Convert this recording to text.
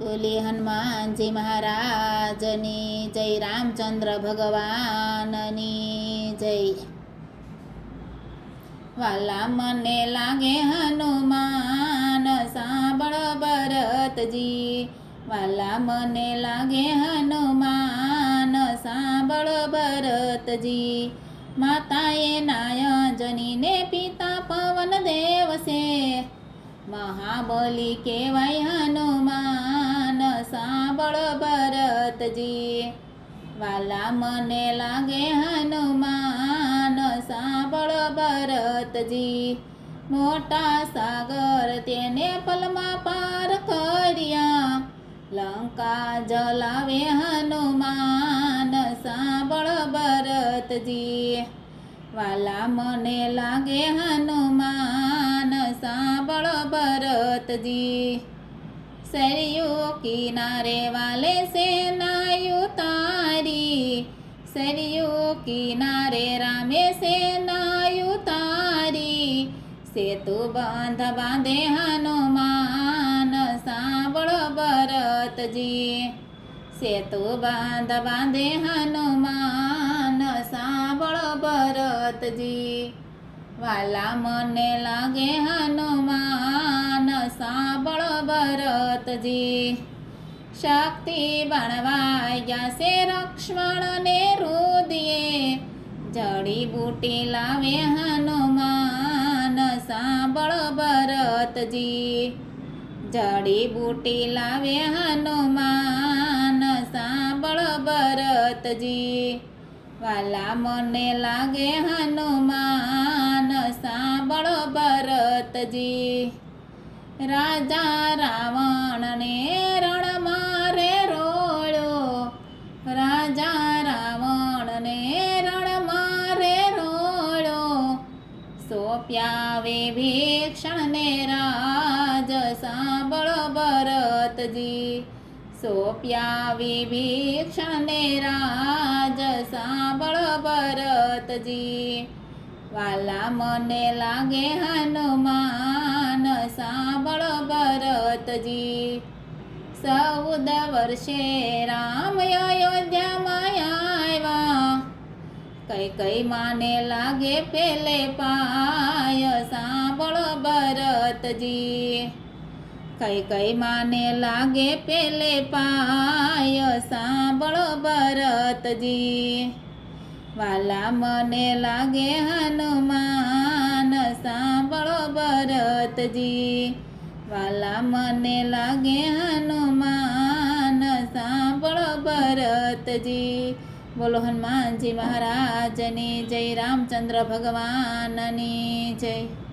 બોલે હનુમાનજી મહારાજની જય રામચંદ્ર ભગવાનની જય વાલા મને લાગે હનુમાન સાંભળ ભરતજી વાલા મને લાગે હનુમાન સાંભળ ભરતજી માતાએ નાયજનીને પિતા પવન દેવ છે મહાબલી કહેવાય હનુમાન ભરતજી વાલા, મને લાગે હનુમાન, સાંભળો ભરતજી. મોટા સાગર તેને પલમાં પાર કર્યા. લંકા જલાવે હનુમાન, સાંભળો ભરતજી. વાલા, મને લાગે હનુમાન, સાંભળો ભરતજી. સરયુ કિનારે વાલે સેનાયુ તારી સરયુ કિનારે રામે સેનાયુ તારી સેતુ બાંધ બાંધે હનુમાન સાંભળો ભરતજી સેતુ બાંધ બાંધે હનુમાન સાંભળો ભરતજી વાલા મને લાગે હનુમાન, સાંભળો ભરતજી. શક્તિ બણવાયા છે લક્ષ્મણને રુદિયે જડી બૂટી લાવે હનુમાન, સાંભળો ભરતજી. જડી બૂટી લાવે હનુમાન, સાંભળો ભરતજી. વાલા મને લાગે હનુમાન ભરતજી રાજા રાવણને રણમાં રે રોળ્યો રાજા રાવણને રણમાં રે રોળ્યો સોપ્યા વિભીષણને રાજ, સાંભળો ભરતજી. સોપ્યા વિભીષણને રાજ, સાંભળો ભરતજી. વાલા મને લાગે હનુમાન, સાંભળો ભરતજી. ચૌદ વર્ષે રામ અયોધ્યામાં આવ્યા. કઈ કઈ માને લાગે પેલે પાય, સાંભળો ભરતજી. કઈ કઈ માને લાગે પેલે પાય, સાંભળો ભરતજી. વાલા મને લાગે હનુમાન, સાંભળો ભરતજી. વાલા મને લાગે હનુમાન, સાંભળો ભરતજી. બોલો હનુમાનજી મહારાજની જય, રામચંદ્ર ભગવાનની જય.